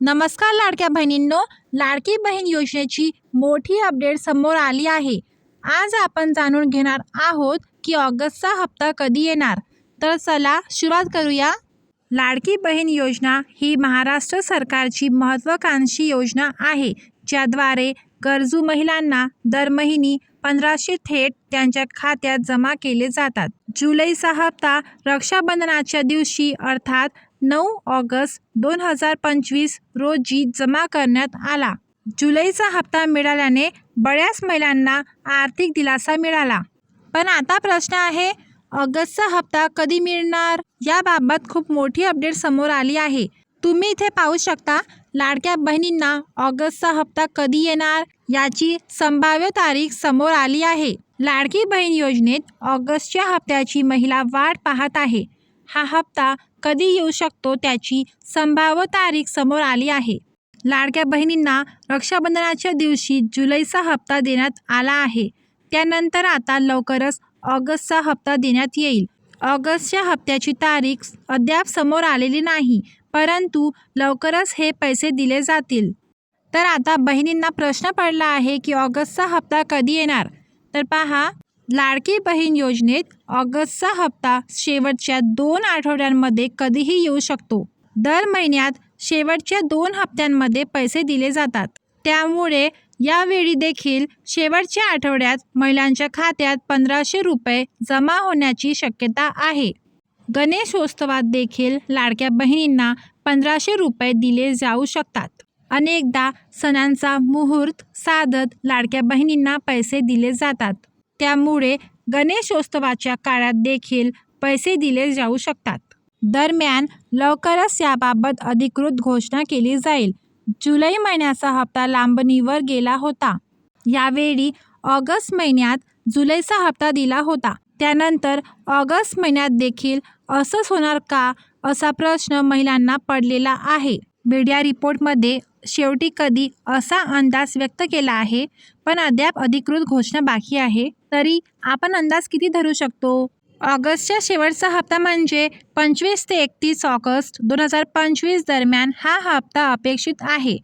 नमस्कार लाडक्या बहिणींनो लाडकी बहीण योजनेची मोठी अपडेट समोर आली आहे. आज आपण जाणून घेणार आहोत की ऑगस्टचा हप्ता कधी येणार. तर चला सुरुवात करूया. लाडकी बहीण योजना ही महाराष्ट्र सरकारची महत्त्वाकांक्षी योजना आहे ज्याद्वारे गरजू महिलांना दर महिनी पंधराशे थेट त्यांच्या खात्यात जमा केले जातात. जुलैचा हप्ता रक्षाबंधनाच्या दिवशी अर्थात नऊ ऑगस्ट दोन हजार पंचवीस रोजी जमा करण्यात आला. जुलैचा हप्ता मिळाल्याने बऱ्याच महिलांना आर्थिक दिलासा मिळाला. पण आता प्रश्न आहे ऑगस्टचा हप्ता कधी मिळणार? याबाबत खूप मोठी अपडेट समोर आली आहे. तुम्ही इथे पाहू शकता लाडक्या बहिणींना ऑगस्टचा हप्ता कधी येणार याची संभाव्य तारीख समोर आली आहे. लाडकी बहीण योजनेत ऑगस्टच्या हप्त्याची महिला वाट पाहत आहे. हा हप्ता कधी येऊ शकतो त्याची संभाव्य तारीख समोर आली आहे. लाडक्या बहिणींना रक्षाबंधनाच्या दिवशी जुलैचा हप्ता देण्यात आला आहे. त्यानंतर आता लवकरच ऑगस्टचा हप्ता देण्यात येईल. ऑगस्टच्या हप्त्याची तारीख अद्याप समोर आलेली नाही परंतु लवकरच हे पैसे दिले जातील. तर आता बहिणींना प्रश्न पडला आहे की ऑगस्टचा हप्ता कधी येणार? तर पहा लाडकी बहीण योजनेत ऑगस्टचा हप्ता शेवटच्या दोन आठवड्यांमध्ये कधीही येऊ शकतो. दर महिन्यात शेवटच्या दोन हप्त्यांमध्ये पैसे दिले जातात. त्यामुळे यावेळी देखील शेवटच्या आठवड्यात महिलांच्या खात्यात पंधराशे रुपये जमा होण्याची शक्यता आहे. गणेशोत्सवात देखील लाडक्या बहिणींना पंधराशे रुपये दिले जाऊ शकतात. अनेकदा सणांचा मुहूर्त साधत लाडक्या बहिणींना पैसे दिले जातात. त्यामुळे गणेशोत्सवाच्या काळात देखील पैसे दिले जाऊ शकतात. दरम्यान लवकरच याबाबत अधिकृत घोषणा केली जाईल. जुलै महिन्याचा हप्ता लांबणीवर गेला होता. यावेळी ऑगस्ट महिन्यात जुलैचा हप्ता दिला होता. त्यानंतर ऑगस्ट महिन्यात देखील असंच होणार का असा प्रश्न महिलांना पडलेला आहे. मीडिया रिपोर्टमध्ये शेवटी कधी असा अंदाज व्यक्त केला आहे पण अद्याप अधिकृत घोषणा बाकी आहे तरी आपण अंदाज किती धरू शकतो? ऑगस्टच्या शेवटचा हप्ता म्हणजे पंचवीस ते एकतीस ऑगस्ट दोन हजार पंचवीस दरम्यान हा हप्ता अपेक्षित आहे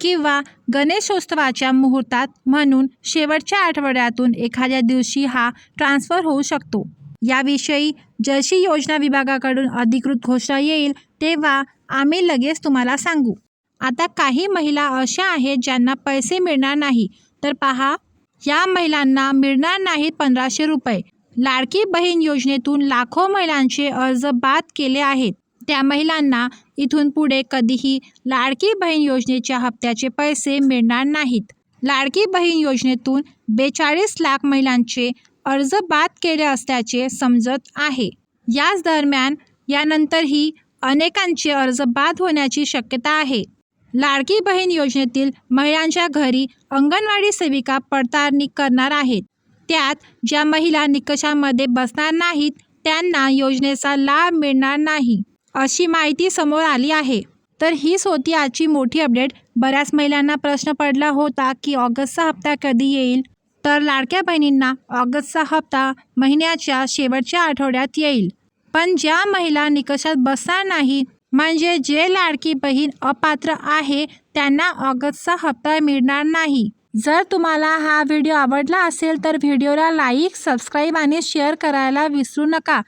किंवा गणेशोत्सवाच्या मुहूर्तात म्हणून शेवटच्या आठवड्यातून एखाद्या दिवशी हा ट्रान्स्फर होऊ शकतो. याविषयी जशी योजना विभागाकडून अधिकृत घोषणा येईल तेव्हा आम्ही लगेच तुम्हाला सांगू. आता काही महिला अशा आहेत ज्यांना पैसे मिळणार नाही. तर पहा या महिलांना मिळणार नाहीत पंधराशे रुपये. लाडकी बहीण योजनेतून लाखो महिलांचे अर्ज बाद केले आहेत. त्या महिलांना इथून पुढे कधीही लाडकी बहीण योजनेच्या हप्त्याचे पैसे मिळणार नाहीत. लाडकी बहीण योजनेतून बेचाळीस लाख महिलांचे अर्ज बाद केले असल्याचे समजत आहे. याच दरम्यान यानंतरही अनेकांचे अर्ज बाद होण्याची शक्यता आहे. लाडकी बहीण योजनेतील महिलांच्या घरी अंगणवाडी सेविका पडताळणी करणार आहेत. त्यात ज्या महिला निकषामध्ये बसणार नाहीत त्यांना योजनेचा लाभ मिळणार नाही अशी माहिती समोर आली आहे. तर हीच होती आजची मोठी अपडेट. बऱ्याच महिलांना प्रश्न पडला होता की ऑगस्टचा हप्ता कधी येईल? तर लाडक्या बहिणींना ऑगस्टचा हप्ता महिन्याच्या शेवटच्या आठवड्यात येईल. पण ज्या महिला निकषात बसणार नाही म्हणजे जे लाडकी बहीण अपात्र आहे त्यांना ऑगस्टचा हप्ता मिळणार नाही. जर तुम्हाला हा व्हिडिओ आवडला असेल तर व्हिडिओला लाईक सबस्क्राईब आणि शेअर करायला विसरू नका.